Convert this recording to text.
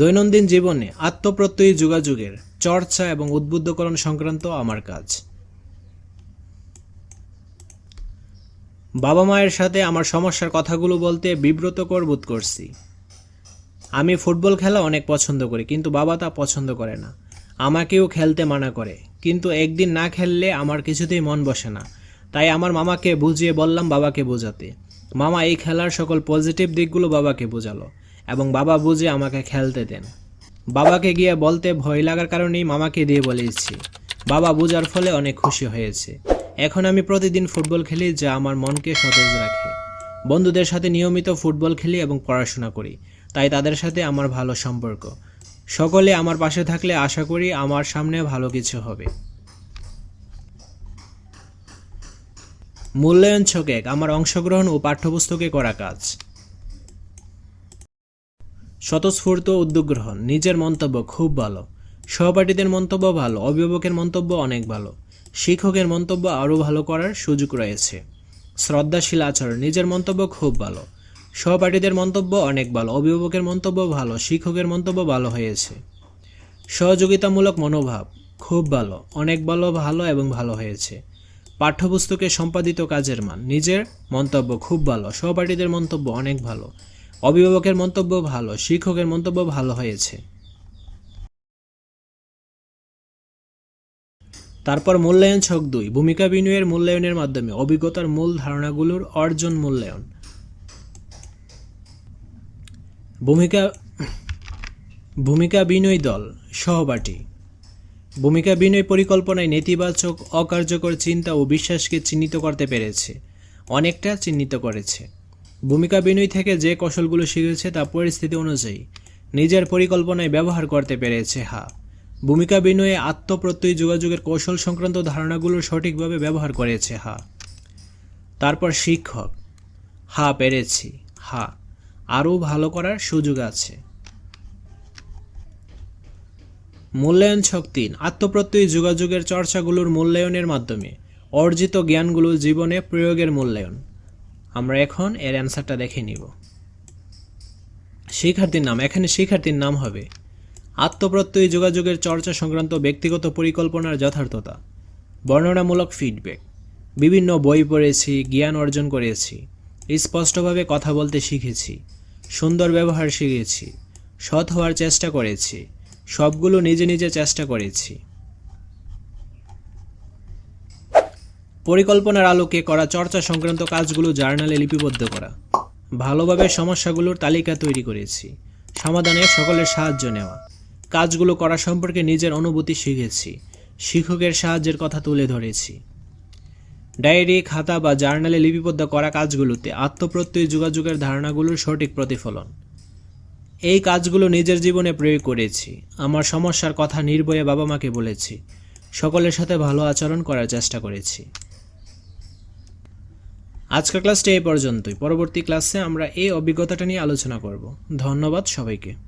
দৈনন্দিন জীবনে আত্মপ্রত্যয়ী যোগাযোগের চর্চা এবং উদ্বুদ্ধকরণ সংক্রান্ত আমার কাজ। বাবা মায়ের সাথে আমার সমস্যার কথাগুলো বলতে বিব্রতকর বোধ করছি। আমি ফুটবল খেলা অনেক পছন্দ করি, কিন্তু বাবা তা পছন্দ করে না। আমাকেও খেলতে মানা করে, কিন্তু একদিন না খেললে আমার কিছুতেই মন বসে না। তাই আমার মামাকে বুঝিয়ে বললাম বাবাকে বোঝাতে। মামা, এই খেলার সকল পজিটিভ দিকগুলো বাবাকে বোঝালো। এবং বাবা বুঝে আমাকে খেলতে দেন। বাবাকে গিয়ে বলতে ভয় লাগার কারণেই মামাকে দিয়ে বলেছি বাবা বোঝার ফলে অনেক খুশি হয়েছে। এখন আমি প্রতিদিন ফুটবল খেলি, যা আমার মনকে সতেজ রাখে। বন্ধুদের সাথে নিয়মিত ফুটবল খেলি এবং পড়াশোনা করি। তাই তাদের সাথে আমার ভালো সম্পর্ক। সকলে আমার পাশে থাকলে আশা করি আমার সামনে ভালো কিছু হবে। মূল্যায়ন ছকেক, আমার অংশগ্রহণ ও পাঠ্যপুস্তকে করা কাজ। স্বতঃস্ফূর্ত উদ্যোগ গ্রহণ নিজের মন্তব্য খুব ভালো, সহপাঠীদের মন্তব্য ভালো, অভিভাবকের মন্তব্য অনেক ভালো, শিক্ষকের মন্তব্য আরও ভালো করার সুযোগ রয়েছে। শ্রদ্ধাশীল আচরণ, নিজের মন্তব্য খুব ভালো, সহপাঠীদের মন্তব্য অনেক ভালো, অভিভাবকের মন্তব্য ভালো, শিক্ষকের মন্তব্য ভালো হয়েছে। সহযোগিতামূলক মনোভাব খুব ভালো, অনেক ভালো ভালো এবং ভালো হয়েছে। পাঠ্যপুস্তকে সম্পাদিত কাজের মান, নিজের মন্তব্য খুব ভালো, সহপাঠীদের মন্তব্য অনেক ভালো অভিভাবকের মন্তব্য ভালো, শিক্ষকের মন্তব্য ভালো হয়েছে। তারপর মূল্যায়ন ছক দুই, ভূমিকা বিনিয়োগের মূল্যায়নের মাধ্যমে অভিজ্ঞতার মূল ধারণাগুলোর অর্জন মূল্যায়ন। ভূমিকা ভূমিকা বিনয় দল, সহপাঠী। ভূমিকা বিনয় পরিকল্পনায় নেতিবাচক, অকার্যকর চিন্তা ও বিশ্বাসকে চিহ্নিত করতে পেরেছে, অনেকটা চিহ্নিত করেছে। ভূমিকা বিনয় থেকে যে কৌশলগুলো শিখেছে তা পরিস্থিতি অনুযায়ী নিজের পরিকল্পনায় ব্যবহার করতে পেরেছে হা। ভূমিকা বিনয়ে আত্মপ্রত্যয়ী যোগাযোগের কৌশল সংক্রান্ত ধারণাগুলো সঠিকভাবে ব্যবহার করেছে হা। তারপর শিক্ষক, হা পেরেছি, হা, আরও ভালো করার সুযোগ আছে। মূল্যায়ন ছক তিন আত্মপ্রত্যয়ী যোগাযোগের চর্চাগুলোর মূল্যায়নের মাধ্যমে অর্জিত জ্ঞানগুলো জীবনে প্রয়োগের মূল্যায়ন। আমরা এখন এর অ্যান্সারটা দেখে নিব। শিক্ষার্থীর নাম, এখানে শিক্ষার্থীর নাম হবে, আত্মপ্রত্যয়ী যোগাযোগের চর্চা সংক্রান্ত ব্যক্তিগত পরিকল্পনার যথার্থতা, বর্ণনামূলক ফিডব্যাক বিভিন্ন বই পড়েছি, জ্ঞান অর্জন করেছি, স্পষ্টভাবে কথা বলতে শিখেছি, সুন্দর ব্যবহার শিখেছি, সৎ হওয়ার চেষ্টা করেছি, সবগুলো নিজে নিজে চেষ্টা করেছি। পরিকল্পনার আলোকে করা চর্চা সংক্রান্ত কাজগুলো জার্নালে লিপিবদ্ধ করা। ভালোভাবে সমস্যাগুলোর তালিকা তৈরি করেছি। সমাধানে সকলের সাহায্য নেওয়া। কাজগুলো করা সম্পর্কে নিজের অনুভূতি শিখেছি। শিক্ষকের সাহায্যের কথা তুলে ধরেছি। ডায়েরি, খাতা বা জার্নালে লিপিবদ্ধ করা কাজগুলোতে আত্মপ্রত্যয়ী যোগাযোগের ধারণাগুলোর সঠিক প্রতিফলন। এই কাজগুলো নিজের জীবনে প্রয়োগ করেছি। আমার সমস্যার কথা নির্ভয়ে বাবা মাকে বলেছি। সকলের সাথে ভালো আচরণ করার চেষ্টা করেছি। আজকের ক্লাসটি এই পর্যন্তই। পরবর্তী ক্লাসে আমরা এই অভিজ্ঞতাটা নিয়ে আলোচনা করব। ধন্যবাদ সবাইকে।